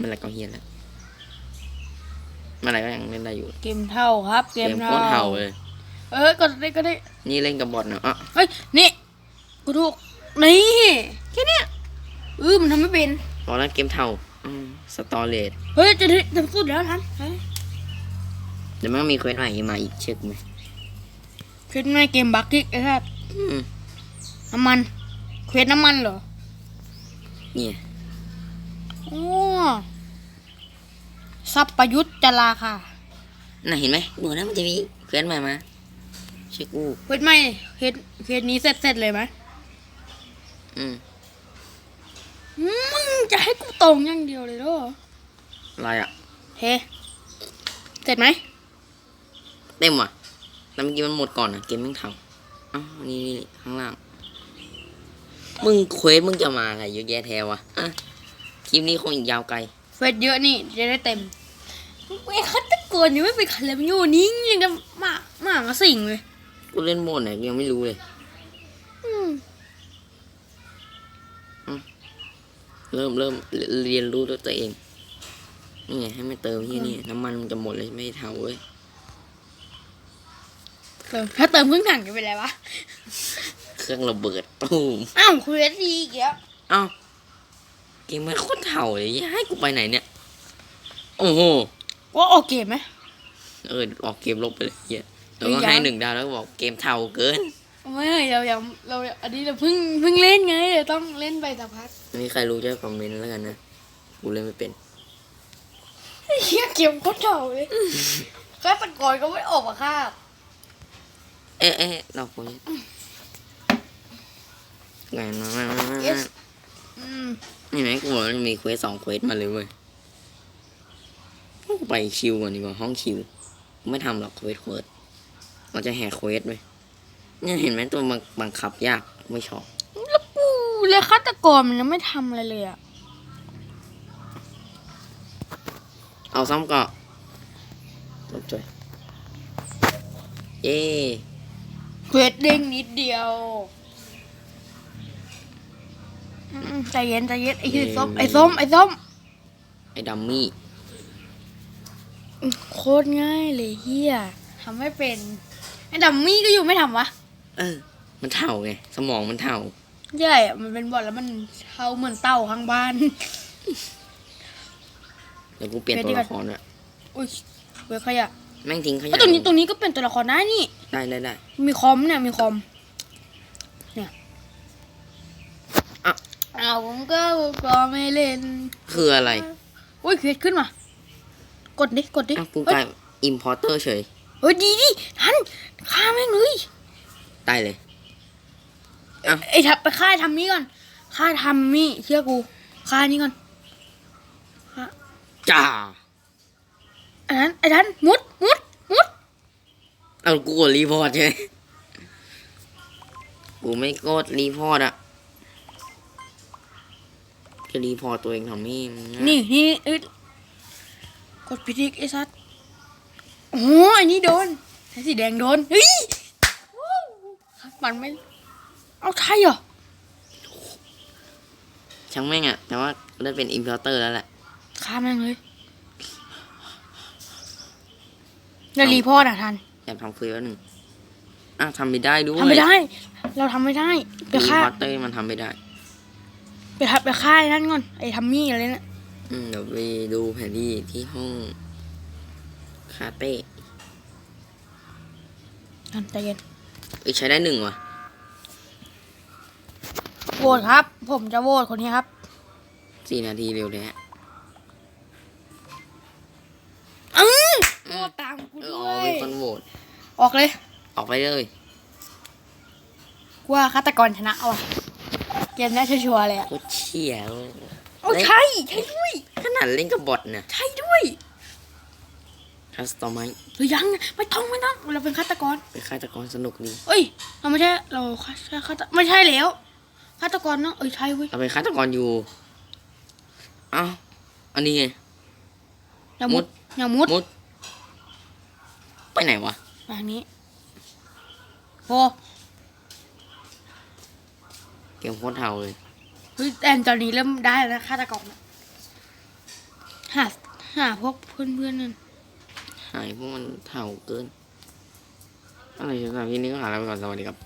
มันอะไรก็เฮียแล้วมันอะไรก็ยังเล่นได้อยู่เกมเท่าครับเกเกมมโคเท่าตรเห่าเลย เออก็ได้ก็ได้นี่เล่นกับบอทเนาะอะเฮ้ยนี่กูถูกนี่แค่เนี้ยเออมันทำไม่เป็นบอกแล้วเกมเท่าอืมสตอเรจเฮ้ยจะถึงจะสุดแล้วทันเฮ้ยเดี๋ยวมันก็มีเควสใหม่มาอีกเช็คไหมเควสไม่เกมบักกิกไอ้สัสอืมน้ำมันเควสน้ำมันเหรอเนี่ย โอ้สับประยุทธ์จราค่ะ น่ะเห็นไหมดูนะมันจะมีเควสใหม่มาเช็คกูเควสไม่เควสเควสนี้เสร็จเสร็จเลยไหมอืมมึงจะให้กูตรงอย่างเดียวเลยเหรออะไรอะเฮ้เสร็จไหมเต็มว่ะแต่เมื่อกี้มันหมดก่อนนะเกมแม่งเท่าอ้าวนี่นี่นี่ข้างล่าง มึงเควสมึงจะมาอะไรเยอะแยะแท้วะอะค ลิปนี้คงอีกยาวไกลเควสเยอะนี่จะได้เต็มไอ้คัตตะโกนยังไม่ไปคันเลยมันอยู่นิ่งยังจะหมาหมามาสิ่งเลย กูเล่นโหมดไหนกูยังไม่รู้เลยอืมเริ่มเริ่มเรียนรู้ด้วยตัวเอง นี่ไงให้ไม่เติมที่นี่น้ำมันมันจะหมดเลยไม่เท่าเว้ยเติมถ้าเติมครึ่งถังจะเป็นไรวะ เครื่องระเบิดตูมอ้าวเควสดีอีกแล้วเอ้า เกมมันโคตรเท่าเลยอย่าให้กูไปไหนเนี่ย โอ้โหว่าออกเกมไหมเออออกเกมลบไปเลยเฮียแล้วก็ไม่อยากให้หนึ่งดาวแล้วก็บอกเกมเท่าเกินไม่เรายังเราอันนี้เราเพิ่งเพิ่งเล่นไงเดี๋ยวต้องเล่นไปสักพักไม่มีใครรู้จะคอมเมนต์แล้วกันนะกูเล่นไม่เป็นเฮียเกมโคตรเก่าเลยฆาตกรก็ไม่ออกมาฆ่าเอ๊ะเอ๊ะเราคุยไงมามามามา Yes อืม นี่ไหมกูบอกว่ามันมีเควสสองเควสมาเลยเว้ยกูไปคิวก่อนดีกว่าห้องคิวกูไม่ทำหรอกเควสเควสเราจะแหกเควสเว้ยเนี่ยเห็นไหมตัวบังบังคับยากไม่ชอบแล้วกูเลยฆาตกรมันยังไม่ทำอะไรเลยอะเอาซ้ำก็จบจอยเย้เควสเด้งนิดเดียวอืม ใจเย็นใจเย็นไอ้คือส้มไอ้ส้มไอ้ส้มไอ้ดัมมี่โคตรง่ายเลยเฮียทำไม่เป็นไอ้ดัมมี่ก็อยู่ไม่ทำวะเออ มันเท่าไงสมองมันเท่าใช่อะมันเป็นบอลแล้วมันเท่าเหมือนเต่าข้างบ้านเดี๋ยวกูเปลี่ยนเดี๋ตัยววละครด้วยอุ้ยเว้ยขยะแม่งทิ้งขแล้ยะวตรงนี้ตรงนี้ก็เป็นตัวละครได้นี่ได้ได้ได้มีคอมเนี่ยมีคอม เนี่ย อะ อ้าวผมก็ก็ไม่เล่น คืออะไรอุ้ยเควสขึ้นมา กดดิ กดดิอ้าวกูเฮ้กลายยอิมพอร์เตอร์เฉย เฮ้ยดีดิทันฆ่าแม่งเลยได้เลยไอ้ทับไปฆ่าไอ้ทำนี่ก่อนฆ่าทำนี่เชื่อกูฆ่านี่ก่อนจ้าไอ้นั้นไอ้นั้นมุดมุดมุดเอากูกดรีพอร์ตใช่ไหมกูไม่กดรีพอร์ตอะ จะรีพอร์ตตัวเองทำนี่มันง่ายนี่นี่เอ้ยกดพิทิกไอ้สัตว์โอ้ไอ้นี่โดนไอ้สีแดงโดนเฮ้ยว้าวมันไม่ เอาใช่เหรอช่างแม่งอะแต่ว่าได้เป็นอิมพอร์เตอร์แล้วแหละฆ่าแม่งเลยแล้วรีพอร์ตอะทันแอบทำคุยแล้วหนึ่งอะทำไม่ได้ด้วยทำไม่ได้ เราทำไม่ได้ไปอิมฆ่าพอร์เตอร์มันทำไม่ได้ ไปทับไปฆ่าไอ้นั่นก่อนไอ้ทัมมี่อะไรน่ะอืมเดี๋ยวไปดูแผนที่ที่ห้อง คาเต้ทันใจเย็นเอ้ยใช้ได้หนึ่งว่ะโหวตครับ ผมจะโหวตคนนี้ครับ สี่นาทีเร็วเลยฮะอือโหวตตามกูเอด้อวอ๋อยเป็นคนโหวตออกเลย ออกไปเลยกูว่าฆาตกรชนะเอาว่ะ เกมนี้ชัวร์ๆเลยอะโคตรเชี่ยเลยโอ้ใช่ใช่ด้วย ขนาดเล่นกับบอทเนี่ยใช่ด้วยคัสตอมไมหรือยังไม่ต้องไม่ต้องเราเป็นฆาตกรเป็นฆาตกรสนุกดีเอ้ยเราไม่ใช่เราใช่ฆาตไม่ใช่แล้วฆาตกรเนาะเอ้ยใช่เว้ยเราเป็นฆาตกรอยู่เอ้าอันนี้ไงอย่ามุดมุดอย่ามุดมุด ไปไหนวะแบบนี้โอ้ เกมโคตรเทาเลยเฮ้ยแต่ตอนนี้เริ่มได้แล้วนะฆาตกรน่ะหาหาพวกเพื่อนๆนั่นหายพวกมันเถ่าเกินอะไรจะทำที่นี้ก็หาแล้วไปก่อนสวัสดีครับ